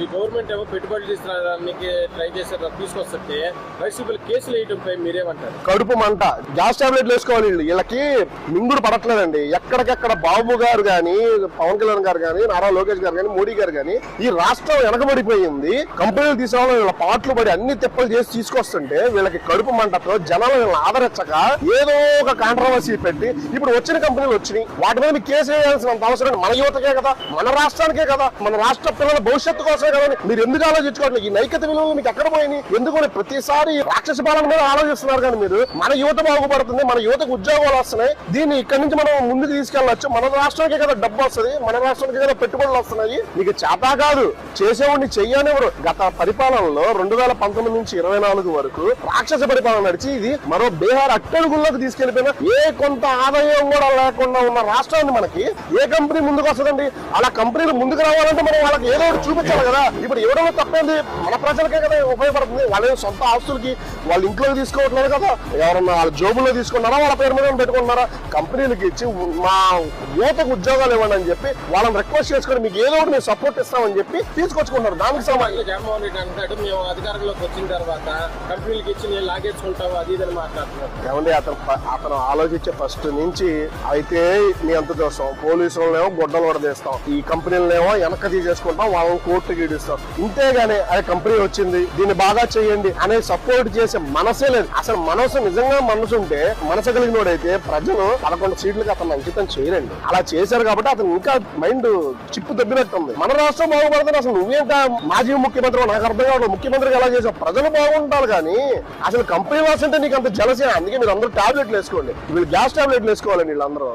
ఈ గవర్నమెంట్ ఏమో పెట్టుబడులు తీసుకురావడానికి ట్రై చేశారు తీసుకొస్తుంటే వైసీపీ కేసులు వేయడంపై మీరేమంటారు? కడుపు మంట. గ్యాస్ టాబ్లెట్లు వేసుకోవాలి వీళ్ళు. వీళ్ళకి మింగుడు పడట్లేదండి. ఎక్కడికెక్కడ బాబు గారు గాని పవన్ కళ్యాణ్ గారు గాని నారా లోకేష్ గారు గాని మోడీ గారు గాని ఈ రాష్ట్రం వెనకబడిపోయింది. కంపెనీలు తీసుకురావడం వీళ్ళ పాటలు పడి అన్ని తిప్పలు చేసి తీసుకొస్తుంటే వీళ్ళకి కడుపు మంటతో జనాలు వీళ్ళని ఆదరించక ఏదో ఒక కాంట్రవర్సీ పెట్టి ఇప్పుడు వచ్చిన కంపెనీలు వచ్చినాయి. వాటి మీద మీకు కేసు వేయాల్సిన అవసరం మన యువతకే కదా మన రాష్ట్రానికే కదా మన రాష్ట్ర పిల్లల భవిష్యత్తు కోసం కోసమే కదా మీరు ఎందుకు ఆలోచించుకోవట్లేదు? ఈ నైకత విలువలు మీకు ఎక్కడ పోయినాయి? ఎందుకు ప్రతిసారి రాక్షస పాలన మీద ఆలోచిస్తున్నారు కానీ మీరు. మన యువత బాగుపడుతుంది మన యువతకు ఉద్యోగాలు వస్తున్నాయి. దీన్ని ఇక్కడ నుంచి మనం ముందుకు తీసుకెళ్ళచ్చు. మన రాష్ట్రానికే కదా డబ్బు వస్తుంది మన రాష్ట్రానికి కదా పెట్టుబడులు వస్తున్నాయి. మీకు చేత కాదు. చేసేవాడిని చెయ్యనివ్వరు. గత పరిపాలనలో రెండు వేల పంతొమ్మిది నుంచి ఇరవై నాలుగు వరకు రాక్షస పరిపాలన నడిచి ఇది మరో బీహార్ అట్టడుగుల్లోకి తీసుకెళ్ళిపోయిన ఏ కొంత ఆదాయం కూడా లేకుండా ఉన్న రాష్ట్రాన్ని మనకి ఏ కంపెనీ ముందుకు వస్తుందండి? అలా కంపెనీలు ముందుకు రావాలంటే మనం వాళ్ళకి ఏదో ఒకటి చూపించాలి కదా? ఇప్పుడు ఎవడో తప్పేంది? మన ప్రజలకే కదా ఉపయోగపడుతుంది. వాళ్ళ సొంత ఆస్తులకి వాళ్ళ ఇంట్లోకి తీసుకోవట్లేదు కదా? ఎవరన్నా వాళ్ళ జోబుల్లో తీసుకున్నారా? వాళ్ళ పేరు మీద పెట్టుకున్నారా కంపెనీలకి ఇచ్చి మా యువతకు ఉద్యోగాలు ఇవ్వండి అని చెప్పి వాళ్ళని రిక్వెస్ట్ చేసుకొని మీకు ఏదో ఒకటి మేము సపోర్ట్ ఇస్తామని చెప్పి తీసుకొచ్చుకుంటారు దానికి ఇట్లా జగన్మోహన్ రెడ్డి అంటాడు మేము అధికారంలోకి వచ్చిన తర్వాత కంపెనీలకు ఇచ్చి నేను లాగేసుకుంటాం అది మాట్లాడుతున్నారు. ఏమండి అతను అతను ఆలోచించే ఫస్ట్ నుంచి అయితే నీ అంత చూస్తాం పోలీసు వాళ్ళనేమో గొడ్డలు పడదీస్తాం. ఈ కంపెనీలనేమో వెనక తీసేసుకుంటాం. వాళ్ళని కోర్టుకి ఈడుస్తాం ఇంతేగాని అదే కంపెనీ వచ్చింది దీన్ని బాగా చేయండి అనే సపోర్ట్ చేసే మనసే లేదు. అసలు మనసు నిజంగా మనసు ఉంటే మనసు కలిగినోడైతే ప్రజలు పదకొండు సీట్లకి అతను అంకితం చేయరండి. అలా చేశారు కాబట్టి అతను ఇంకా మైండ్ చిప్పు దెబ్బినట్టుంది మన రాష్ట్రం బాగుపడుతుంది అసలు నువ్వేంట మాజీ ముఖ్యమంత్రి నాకు అర్థం కావడం ముఖ్యమంత్రికి ఎలా చేసావు ప్రజలు బాగుంటారు కానీ అసలు కంపెనీ వాస్ అంటే నీకు అంత జలసే అందుకే మీరు అందరూ టాబ్లెట్లు వేసుకోండి. వీళ్ళు గ్యాస్ టాబ్లెట్లు వేసుకోవాలండి వీళ్ళందరూ.